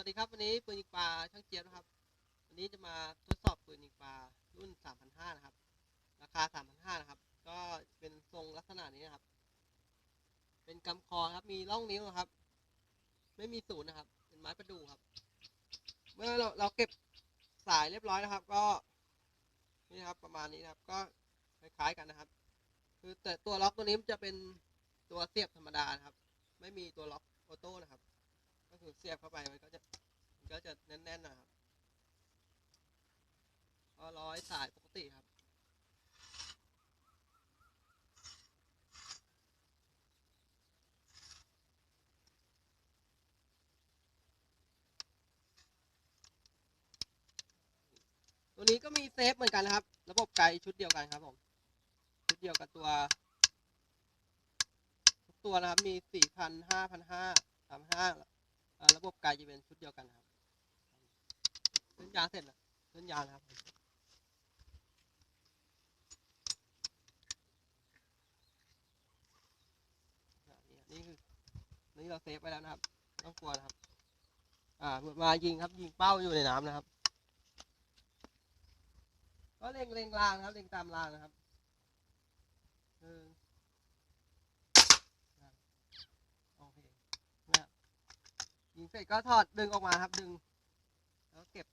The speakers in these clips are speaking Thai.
วัสดีครับวันนี้ปืนยิงปลาช่างเจี๊ยบนะครับ วันนี้จะมาทดสอบปืนยิงปลารุ่น 3,500 นะครับ ราคา 3,500 นะครับ ก็เป็นทรงลักษณะนี้นะครับ เป็นกำคอครับ มีร่องนิ้วครับ ไม่มีศูนย์นะครับ เป็นไม้ประดู่ครับ เมื่อเราเราเก็บสายเรียบร้อยนะครับ ก็นี่ครับประมาณนี้นะครับ ก็คล้ายๆกันนะครับ คือแต่ตัวล็อกตัวนี้มันจะเป็นตัวเสียบธรรมดานะครับ ไม่มีตัวล็อกออโต้นะครับ ก็คือเสียบเข้าไปมันก็จะมันก็จะแน่นๆนะครับก็ร้อยสายปกติครับตัวนี้ก็มีเซฟเหมือนกันนะครับ ระบบไกชุดเดียวกันครับผม ชุดเดียวกับตัว ทุกตัวนะครับ มีสี่พันห้าพันห้าสามห้า ระบบไกลจะเป็นชุดเดียวกันครับเส้นยางเสร็จแล้วเส้นยางนะครับนี่คือนี่เราเซฟไว้แล้วนะครับต้องกลัวนะครับ อ่ามายิงครับ ยิงเป้าอยู่ในน้ำนะครับ ก็เล็งเล็งรางนะครับเล็งตามรางนะครับหนึ่งนะโอเคนะครับ ยิงเสร็จก็ถอดดึงออกมาครับดึง แล้วเก็บ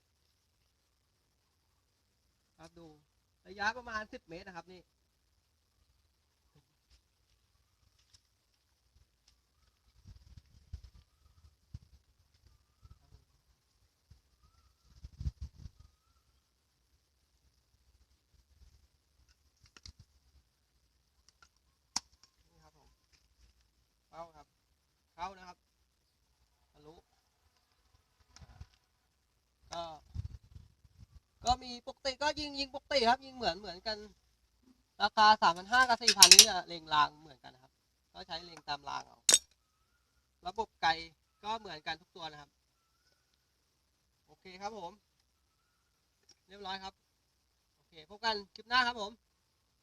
ครับดูระยะประมาณสิบเมตรนะครับนี่นี่ครับผมเข้าครับ เข้านะครับทะลุอ่าก็ ก็มีปกติก็ยิงยิงปกติครับ ยิงเหมือนเหมือนกัน ราคาสามพันห้ากับสี่พันนี้จะเลงรางเหมือนกันนะครับ ก็ใช้เลงตามรางเอาระบบไก่ก็เหมือนกันทุกตัวนะครับ โอเคครับผม เรียบร้อยครับ โอเคพบกันคลิปหน้าครับผม